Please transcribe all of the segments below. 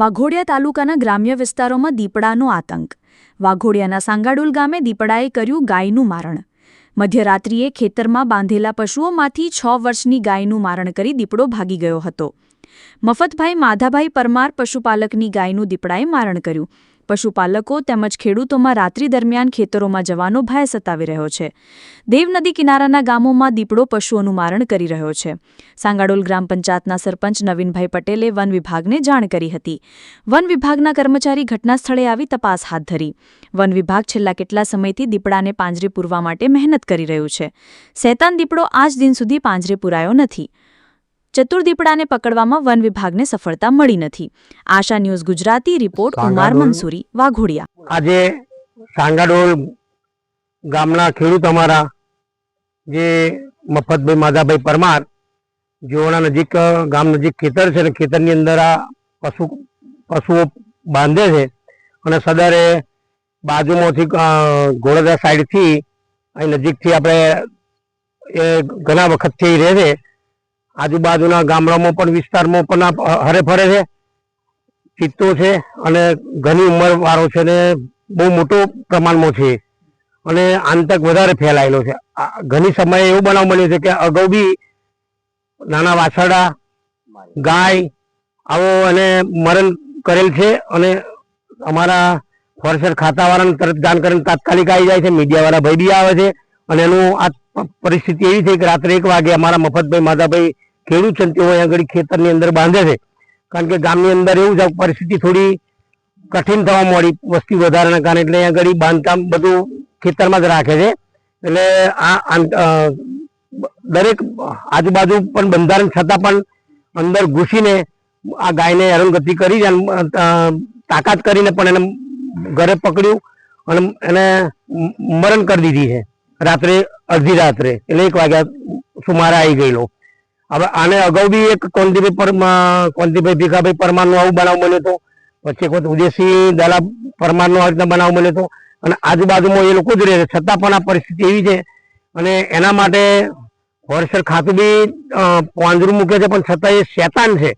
વાઘોડિયા તાલુકાના ગ્રામ્ય વિસ્તારોમાં દીપડાનો આતંક. વાઘોડિયાના સાંગાડુલ ગામે દીપડાએ કર્યું ગાયનું મારણ. મધ્યરાત્રિએ ખેતરમાં બાંધેલા પશુઓમાંથી છ વર્ષની ગાયનું મારણ કરી દીપડો ભાગી ગયો હતો. મફતભાઈ માધાભાઈ પરમાર પશુપાલકની ગાયનું દીપડાએ મારણ કર્યું. પશુપાલકો તેમજ ખેડૂતોમાં રાત્રિ દરમિયાન ખેતરોમાં જવાનો ભય સતાવી રહ્યો છે. દેવનદી કિનારાના ગામોમાં દીપડો પશુઓનું મારણ કરી રહ્યો છે. સાંગાડોલ ગ્રામ પંચાયતના સરપંચ નવીનભાઈ પટેલે વન વિભાગને જાણ કરી હતી. વન વિભાગના કર્મચારી ઘટના સ્થળે આવી તપાસ હાથ ધરી. વન વિભાગ છેલ્લા કેટલા સમયથી દીપડાને પાંજરે પૂરવા માટે મહેનત કરી રહ્યું છે. શેતાન દીપડો આજ દિન સુધી પાંજરે પૂરાયો નથી. ચતુર દીપડાને પકડવામાં વન વિભાગને સફળતા મળી નથી. Asha news Gujarati report Umar Mansuri Vaghodiya. આજે સાંગાડોલ ગામના ખેડૂત અમારા જે મફતભાઈ માધાભાઈ પરમાર જેઓના નજીક ગામ નજીક ખેતર છે અને ખેતરની અંદર આ પશુ પશુઓ બાંધે છે અને સદરે બાજુમાંથી ઘોડદરા સાઈડથી અહીં નજીકથી આપણે એ ઘણા વખતથી રહે છે. આજુબાજુના ગામડામાં પણ, વિસ્તારમાં પણ હરે ફરે છે ચિત્તો છે અને ઘણી ઉંમર વાળો છે ને બહુ મોટો પ્રમાણમાં છે. અને આંતક વધારે ફેલાયેલો છે. ઘણી સમયે એવું બનાવ બન્યો છે કે અગાઉ બી નાના વાછરડા, ગાય આવો અને મરણ કરેલ છે અને અમારા ફોરેસ્ટર ખાતાવાળાને તરત જાણ કરીને તાત્કાલિક આવી જાય છે. મીડિયાવાળા ભાઈ બી આવે છે અને એનું આ પરિસ્થિતિ એવી છે કે રાત્રે એક વાગે અમારા મફતભાઈ, માધાભાઈ ખેડૂત છે તેઓ અહીંયા આગળ ખેતરની અંદર બાંધે છે. કારણ કે ગામની અંદર એવું છે પરિસ્થિતિ થોડી કઠિન થવા મળી વસ્તી વધારાના કારણે. એટલે અહીંયા આગળ બાંધકામ બધું ખેતરમાં જ રાખે છે. એટલે આ દરેક આજુબાજુ પણ બંધારણ છતાં પણ અંદર ઘૂસીને આ ગાયને હેરાનગતિ કરી અને, તાકાત કરીને પણ એને ઘરે પકડ્યું અને એને મરણ કરી દીધી છે. રાત્રે અડધી રાત્રે. એટલે એક વાગ્યા સુમારે આવી ગયેલો. હવે આને અગાઉ બી એક કોંતીભાઈ પરમા, કોંતીભાઈ ભીખાભાઈ પરમારનો આવું બનાવ બન્યો હતો. પછી એક વખત ઉદયસિંહ દલા પરમારનો આ રીતના બનાવ બન્યો હતો. અને આજુબાજુમાં એ લોકો જ રહે છે. છતાં પણ આ પરિસ્થિતિ એવી છે. અને એના માટે ફોરેસ્ટર ખાતું બી પાંજરું મૂકે છે. પણ છતાં એ શેતાન છે.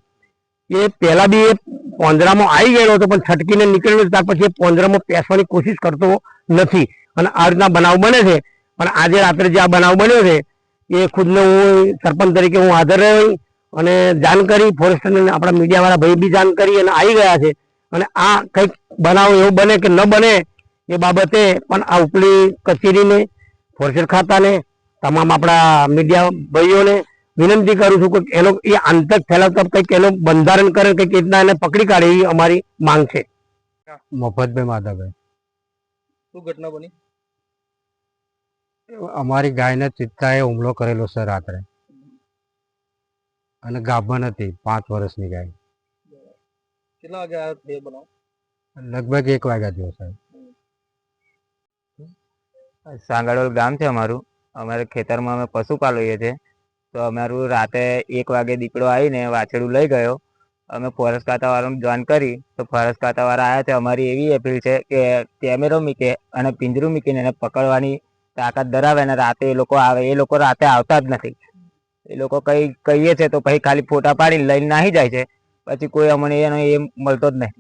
એ પહેલા બી એ પોંજરામાં આવી ગયેલો હતો, પણ છટકીને નીકળેલો ત્યાર પછી એ પોંજરામાં પેસવાની કોશિશ કરતો નથી. અને આ રીતના બનાવ બને છે. પણ આજે રાત્રે જે આ બનાવ બન્યો છે એ ખુદને હું સરપંચ તરીકે હું હાજર રહ્યો અને જાણ કરી ફોરેસ્ટરને આપણા મીડિયાવાળા ભાઈ બી જાણ કરી અને આવી ગયા છે. અને આ કંઈક બનાવ એવું બને કે ન બને એ બાબતે પણ આ ઉપલી કચેરીને ફોરેસ્ટર ખાતાને તમામ આપણા મીડિયા ભાઈઓને વિનંતી કરું છું કે એનો એ આંતક ફેલાવતા કંઈક એનું બંધારણ કરે કંઈક રીતના એને પકડી કાઢે એ અમારી માંગ છે. મફતભાઈ માધાભાઈ. શું ઘટના બની? અમારી ગાયને ચિત્તાએ હુમલો કરેલો છે રાત્રે. અને ગાભણ હતી પાંચ વર્ષની ગાય. કેટલા વાગે બે બનાવ? લગભગ એક વાગ્યા થયો સાહેબ. સાંગાડોલ ગામ છે અમારું. અમારે ખેતરમાં અમે પશુ પાલીએ છીએ. તો અમારું રાતે એક વાગે દીકડો આવીને વાછડું લઈ ગયો. અમે ફોરેસ્ટ ખાતાવાળાને જોઈન કરી. તો ફોરેસ્ટ ખાતાવાળા આવ્યા છે. અમારી એવી અપીલ છે કે કેમેરો મીકે અને પિંજરું મીકીને એને પકડવાની તાકાત ધરાવે અને રાતે એ લોકો આવે, એ લોકો રાતે આવતા જ નથી. એ લોકો કઈ કહીએ છે તો પછી ખાલી ફોટા પાડીને લઈને નાહી જાય છે. પછી કોઈ અમને એનો એ મળતો જ નહીં.